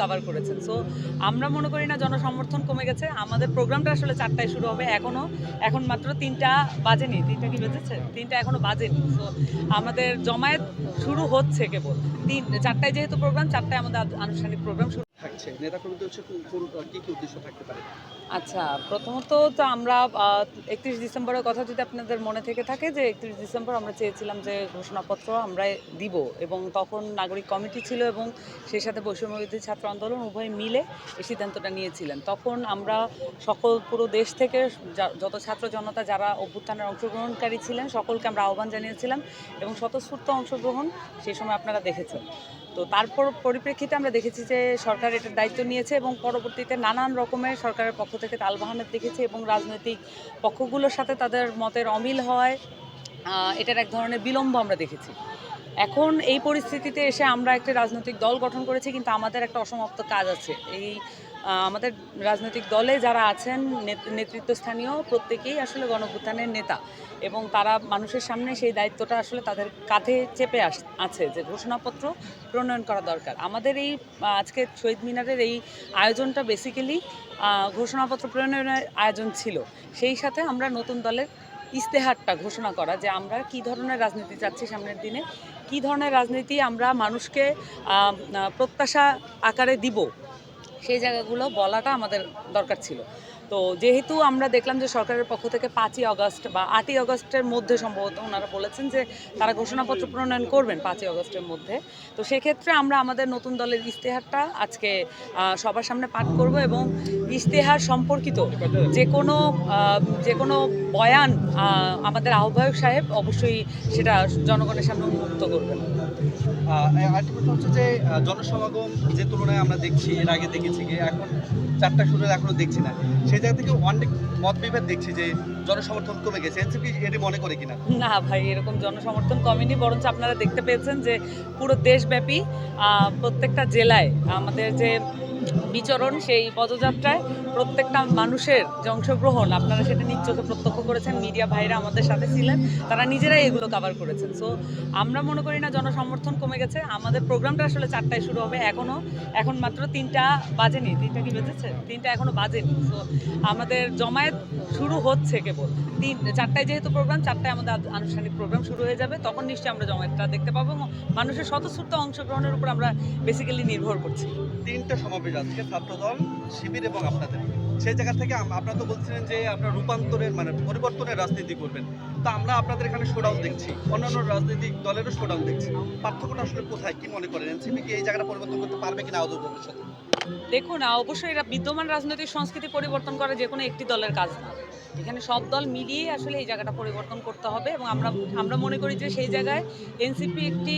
Cover করেছেন। So আমরা মনে করি না জনসমর্থন কমে গেছে। আমাদের প্রোগ্রামটা আসলে চারটায় শুরু হবে এখনও। এখন মাত্র তিনটা বাজেনি। তিনটা কি বেজেছে? তিনটা এখনও বাজেনি। সো আমাদের জমায়েত শুরু হচ্ছে কেবল। তিন, চারটায় যেহেতু প্রোগ্রাম চারটায় আমাদের আনুষ্ঠানিক প্রোগ্রাম শুরু থাকছে। নেতা কর্মীদের হচ্ছে কি কি উদ্দেশ্য থাকতে পারে? আচ্ছা প্রথমত তো আমরা একত্রিশ ডিসেম্বরের কথা যদি আপনাদের মনে থেকে থাকে যে একত্রিশ ডিসেম্বর আমরা চেয়েছিলাম যে ঘোষণাপত্র আমরা দিব এবং তখন নাগরিক কমিটি ছিল এবং সেই সাথে বৈষম্যবিরোধী ছাত্র আন্দোলন উভয় মিলে এই সিদ্ধান্তটা নিয়েছিলেন। তখন আমরা সকল পুরো দেশ থেকে যত ছাত্র জনতা যারা অভ্যুত্থানের অংশগ্রহণকারী ছিলেন সকলকে আমরা আহ্বান জানিয়েছিলাম এবং স্বতঃস্ফূর্ত অংশগ্রহণ সেই সময় আপনারা দেখেছেন। তো তারপর পরিপ্রেক্ষিতে আমরা দেখেছি যে সরকার এটার দায়িত্ব নিয়েছে এবং পরবর্তীতে নানান রকমের সরকারের পক্ষ থেকে তালবাহানের দেখেছি এবং রাজনৈতিক পক্ষগুলোর সাথে তাদের মতের অমিল হয়। এটার এক ধরনের বিলম্ব আমরা দেখেছি। এখন এই পরিস্থিতিতে এসে আমরা একটা রাজনৈতিক দল গঠন করেছি, কিন্তু আমাদের একটা অসমাপ্ত কাজ আছে। এই আমাদের রাজনৈতিক দলে যারা আছেন, নেত- নেতৃত্বস্থানীয় প্রত্যেকেই আসলে গণভুত্থানের নেতা এবং তারা মানুষের সামনে সেই দায়িত্বটা আসলে তাদের কাঁধে চেপে আস আছে যে ঘোষণাপত্র প্রণয়ন করা দরকার। আমাদের এই আজকে শহীদ মিনারের এই আয়োজনটা বেসিক্যালি ঘোষণাপত্র প্রণয়নের আয়োজন ছিল। সেই সাথে আমরা নতুন দলের ইস্তেহারটা ঘোষণা করা যে আমরা কি ধরনের রাজনীতি চাচ্ছি সামনের দিনে, কি ধরনের রাজনীতি আমরা মানুষকে প্রত্যাশা আকারে দিব সেই জায়গাগুলো বলাটা আমাদের দরকার ছিল। তো যেহেতু আমরা দেখলাম যে সরকারের পক্ষ থেকে পাঁচই অগস্ট বা আটই অগস্টের মধ্যে সম্ভবত ওনারা বলেছেন যে তারা ঘোষণাপত্র প্রণয়ন করবেন পাঁচই অগস্টের মধ্যে। তো সেক্ষেত্রে আমরা আমাদের নতুন দলের ইশতেহারটা আজকে সবার সামনে পাঠ করব এবং ইশতেহার সম্পর্কিত যে কোনো যে কোনো বয়ান আমাদের আহ্বায়ক সাহেব অবশ্যই সেটা জনগণের সামনে উন্মুক্ত করবেন। আরেকটা প্রশ্ন হচ্ছে যে জনসমাগম যে তুলনায় আমরা দেখছি এর আগে দেখেছি যে এখন চারটা শুরু হলে এখনও দেখছি না। সেই জায়গা থেকে অনেক মত বিভেদ দেখছি যে জনসমর্থন কমে গেছে। এনসিপি এটি মনে করে কিনা? না ভাই এরকম জনসমর্থন কমেনি বরঞ্চ আপনারা দেখতে পেয়েছেন যে পুরো দেশব্যাপী প্রত্যেকটা জেলায় আমাদের যে বিচরণ সেই পদযাত্রায় প্রত্যেকটা মানুষের যে অংশগ্রহণ, আপনারা সেটা নিশ্চয়ই প্রত্যক্ষ করেছেন মিডিয়া ভাইরা আমাদের সাথে ছিলেন, তারা নিজেরাই এগুলো কভার করেছেন। সো আমরা মনে করি না জনসমর্থন কমে গেছে। আমাদের প্রোগ্রামটা আসলে চারটায় শুরু হবে এখনও এখন মাত্র তিনটা বাজেনি। তিনটা কি বেজেছে? তিনটা এখনও বাজেনি। সো আমাদের জমায়েত শুরু হচ্ছে কেবল। তিন, চারটায় যেহেতু প্রোগ্রাম চারটায় আমাদের আনুষ্ঠানিক প্রোগ্রাম শুরু হয়ে যাবে, তখন নিশ্চয়ই আমরা জমায়েতটা দেখতে পাবো মানুষের স্বতঃস্ফূর্ত অংশগ্রহণের উপর আমরা বেসিক্যালি নির্ভর করছি। তিনটা সমাবেশ আজকে, ছাত্রদল, শিবির এবং আপনাদের। সেই জায়গা থেকে আপনারা তো বলছিলেন যে আপনারা রূপান্তরের মানে পরিবর্তনের রাজনীতি করবেন। তা আমরা আপনাদের এখানে শোডাউন দেখছি। অন্যান্য রাজনৈতিক দলেরও শোডাউন দেখছি। পার্থক্যটা আসলে কোথায়? কি মনে করেন? এনসিপি কি এই জায়গাটা পরিবর্তন করতে পারবে কিনা আদৌ ভবিষ্যতে? দেখুন অবশ্যই এটা বিদ্যমান রাজনৈতিক সংস্কৃতি পরিবর্তন করা যে কোনো একটি দলের কাজ না। এখানে সব দল মিলিয়ে আসলে এই জায়গাটা পরিবর্তন করতে হবে এবং আমরা আমরা মনে করি যে সেই জায়গায় এনসিপি একটি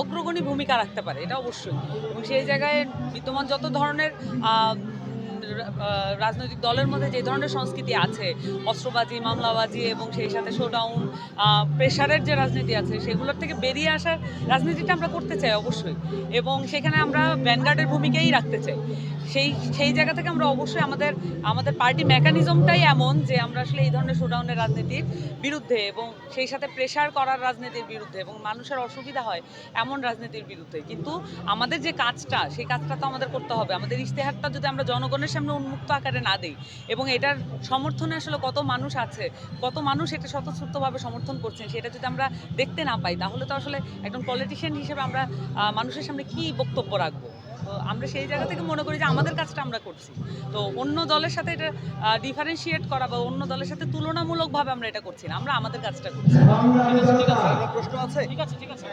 অগ্রগণী ভূমিকা রাখতে পারে, এটা অবশ্যই। এবং সেই জায়গায় বিদ্যমান যত ধরনের রাজনৈতিক দলের মধ্যে যে ধরনের সংস্কৃতি আছে, অস্ত্রবাজি, মামলাবাজি এবং সেই সাথে শোডাউন প্রেশারের যে রাজনীতি আছে, সেগুলোর থেকে বেরিয়ে আসার রাজনীতিটা আমরা করতে চাই অবশ্যই। এবং সেখানে আমরা ভ্যানগার্ডের ভূমিকাই রাখতে চাই। সেই সেই জায়গা থেকে আমরা অবশ্যই আমাদের আমাদের পার্টি মেকানিজমটাই এমন যে আমরা আসলে এই ধরনের শোডাউনের রাজনীতির বিরুদ্ধে এবং সেই সাথে প্রেশার করার রাজনীতির বিরুদ্ধে এবং মানুষের অসুবিধা হয় এমন রাজনীতির বিরুদ্ধে। কিন্তু আমাদের যে কাজটা, সেই কাজটা তো আমাদের করতে হবে। আমাদের ইশতেহারটা যদি আমরা জনগণের সামনে উন্মুক্ত আকারে না দিই। এবং এটার সমর্থনে আসলে কত মানুষ আছে কত মানুষ এটা স্বতঃস্ফূর্তভাবে সমর্থন করছেন সেটা যদি আমরা দেখতে না পাই তাহলে তো আসলে একজন পলিটিশিয়ান হিসেবে আমরা মানুষের সামনে কি বক্তব্য রাখব? তো আমরা সেই জায়গা থেকে মনে করি যে আমাদের কাজটা আমরা করছি। তো অন্য দলের সাথে এটা ডিফারেন্সিয়েট করা বা অন্য দলের সাথে তুলনামূলকভাবে আমরা এটা করছি না আমরা আমাদের কাজটা করছি। ঠিক আছে প্রশ্ন আছে? ঠিক আছে ঠিক আছে।